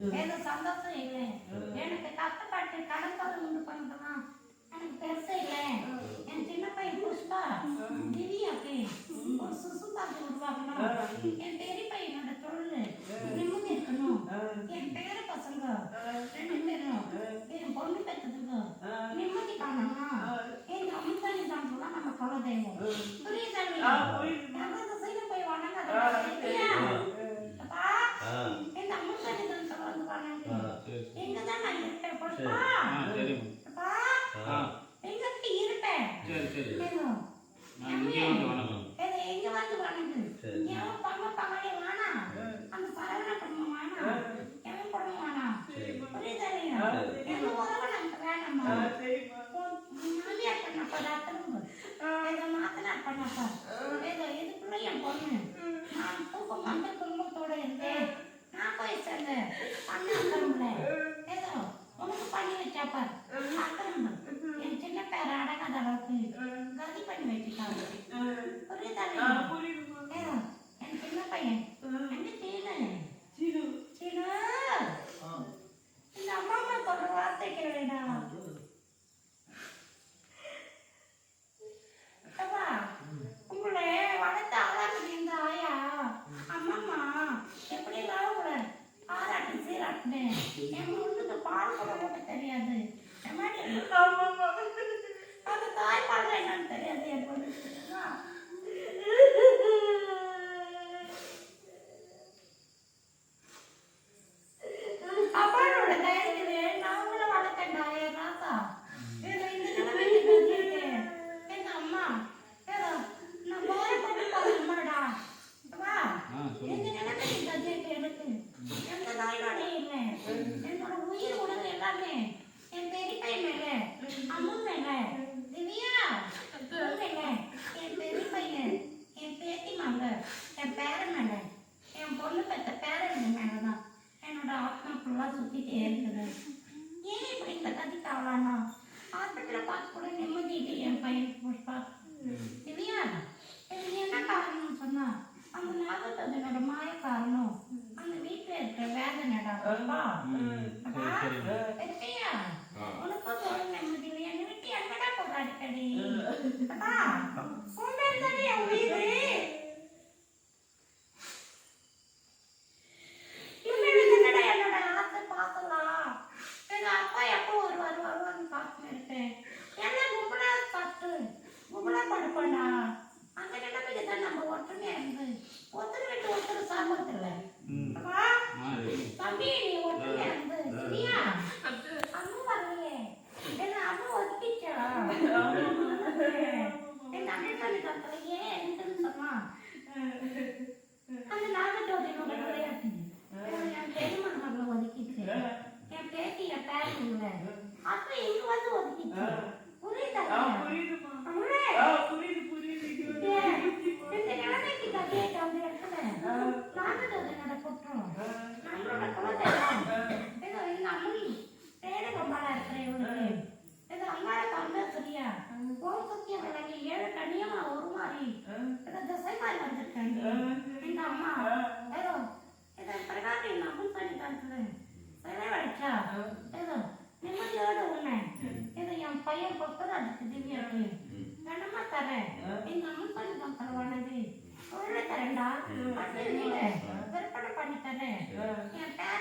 ஏதோ சந்தோஷம் இல்லை. எனக்கு கஷ்டப்பட்டு கடற்கரை உண்டு பண்றான் எனக்கு பெருசு இல்லை. என் சின்ன பையன் புஷ்பா. திவ்யாக்கு ஒரு சுசுபாக்கு உருவாக்கணும் என் பெரிய பையனோட தொழில் நிம்மதி இருக்கணும். என் பேர பசங்க ரெண்டு பேரும் என் பொண்ணு பெற்றதுக்கு நிம்மதி காணணும். எங்க அம்மாதானி தான் நம்ம குலதெய்வம். புரியுதா Ah, por ahí தானே? என் பெரியப்பா பையன் அம்மன் தானே திவ்யா தானே என் பெரிய பையன் என் பேத்தி மங்க என் பேரன் மேலே என் பொண்ணு பெற்ற பேரன் மேலே தான் என்னோட ஆத்மா ஃபுல்லாக சுற்றிட்டே இருக்குது. ஏன் இப்படி கத்தி காவலானா ஹாஸ்பிட்டலில் பார்த்து கூட நிம்மதி இல்லை என் பையன் புஷ்பா திவ்யா இதுக்கு என்ன காரணம்னு சொன்னா அந்த நாகத்தது என்னோட மாய காரணம் அந்த வீட்டில் இருக்கிற வேதனைடா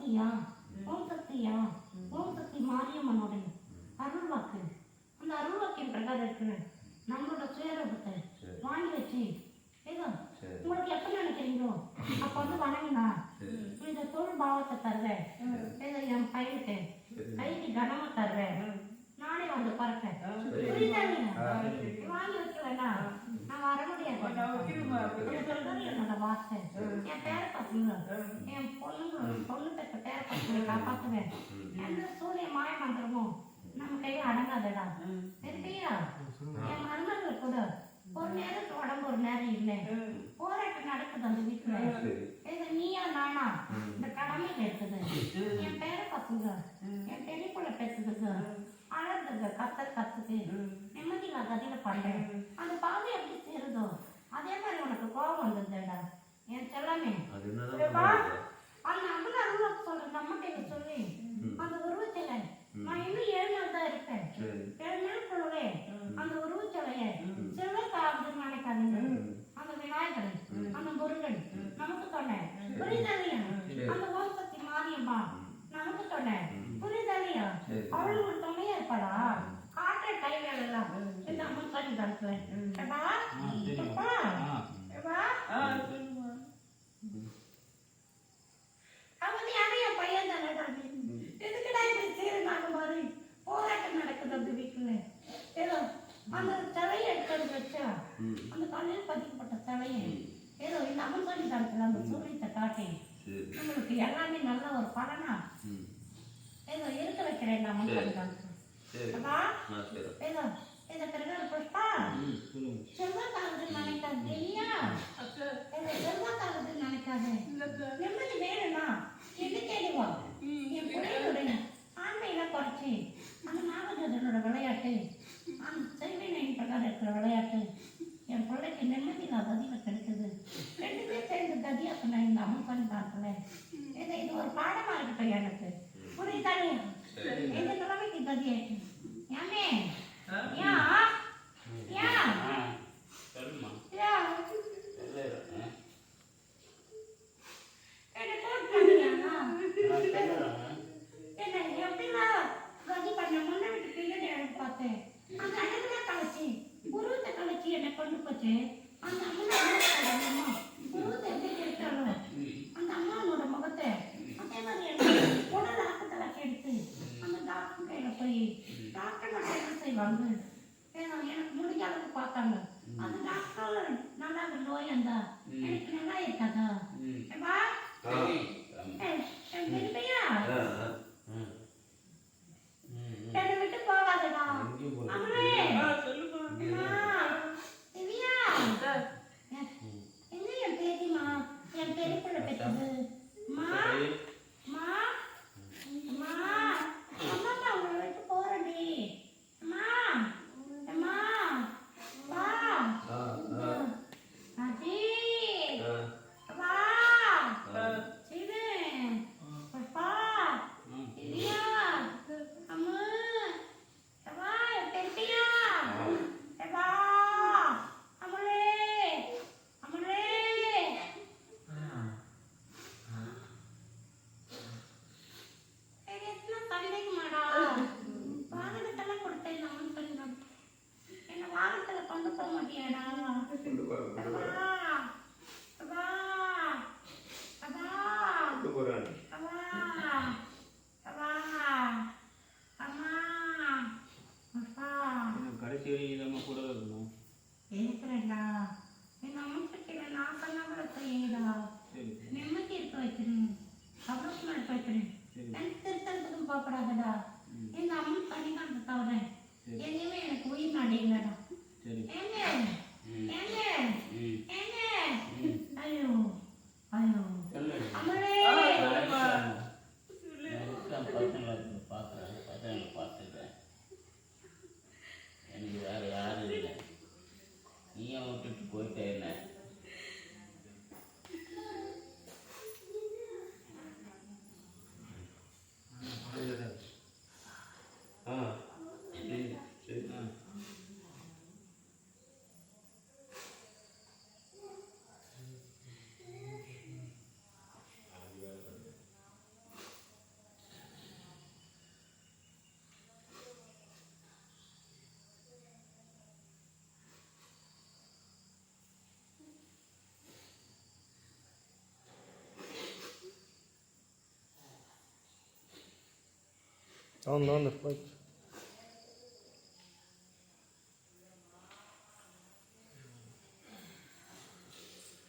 சக்தியா ஓம் சக்தியா ஓம் சக்தி மாரியம்மனுடைய அருள் வாக்கு அந்த அருள் வாக்கின் பிரகாரம் இருக்கிற நம்மளோட சுயரூபத்தை வாங்கி வச்சு. ஏதோ? உங்களுக்கு எப்ப நினைக்கிறீங்களோ அப்ப வந்து வணங்கினா. இந்த தொழில் பாவத்தை தருவேன் ஏதோ என் பையனுக்கு. கைக்கு கனமா தருவேன் நானே வந்து பறப்பேன். புரியுதாங்க வாங்கி வைக்க வேண்டாம். நான் வர முடியாது. என்னோட வார்த்தை. என் பேர என் பொண்ணு பெற்ற பேர பசங்களை காப்பாத்துவேன் எந்த சூரிய மாய மந்திரமும் நம்ம கையில அடங்காதடா. இருக்கையா என் மருமகள் கூட ஒரு நேரத்துக்கு உடம்பு ஒரு நேரம் இல்லை. போராட்டம் நடக்குது அந்த வீட்டுல. இது நீயா நானா? இந்த கடமையில இருக்குது என் பேர பசங்க. என் பெரிய பிள்ளை பெற்றதுக்கு அழகுங்க கத்தர் கத்துக்கு நிம்மதி நான் கதியில பண்றேன் அந்த பாதை எப்படி சொன்னேன் புரியுதாலையா அந்த ஓசக்தி மாரியம்மா நமக்கு சொன்னேன். புரியுதாலையா அவளும் ஒரு துணையா இருப்பாளா? காட்டுற வேலை எல்லாம் இந்த அம்மன் சொல்லி தரத்துவேன் ஏப்பா ஆ தெரியும் ஏப்பா ஆ ஏப்பா அவன் யாரும் என் பையன் தானடா நீ. எதுக்குடா இப்படி சீரனாக மாதிரி போராட்டம் நடக்குது அந்த வீட்டுல ஏதோ அந்த சிலையை எடுத்து வச்சா அந்த கல்லில் பதிக்கப்பட்ட சிலையை ஏதோ இந்த அம்மன் சொல்லி தரத்துல அந்த சூரியத்தை காட்டி நம்மளுக்கு எல்லாமே நல்ல ஒரு பலனா? ஏதோ இருக்க வைக்கிறேன் அப்பா? ஏதோ இந்த பிறகு புஷ்பா? செல்வத்தாகுதுன்னு நினைக்காது இல்லையா ஏதோ செல்வத்தாகுதுன்னு நினைக்காது. நிம்மதி வேணும்னா எது தேடுவா என் பிள்ளைகளுடைய ஆண்மையில குறைச்சி அந்த நாகஜோதனோட விளையாட்டு அந்த செய்வினையின் பிரகாரம் இருக்கிற விளையாட்டு என் பிள்ளைக்கு நிம்மதி நான் கதியில் கிடைக்குது ரெண்டு பேர் சேர்ந்து கதியாக்குன இந்த அம்மன் பண்ணி பார்க்கல இது இது ஒரு பாடமா இருக்கட்டும் எனக்கு மட்டும் ஏன்னா எனக்கு முடிஞ்ச அளவுக்கு பார்த்தாங்க. sound on the flight.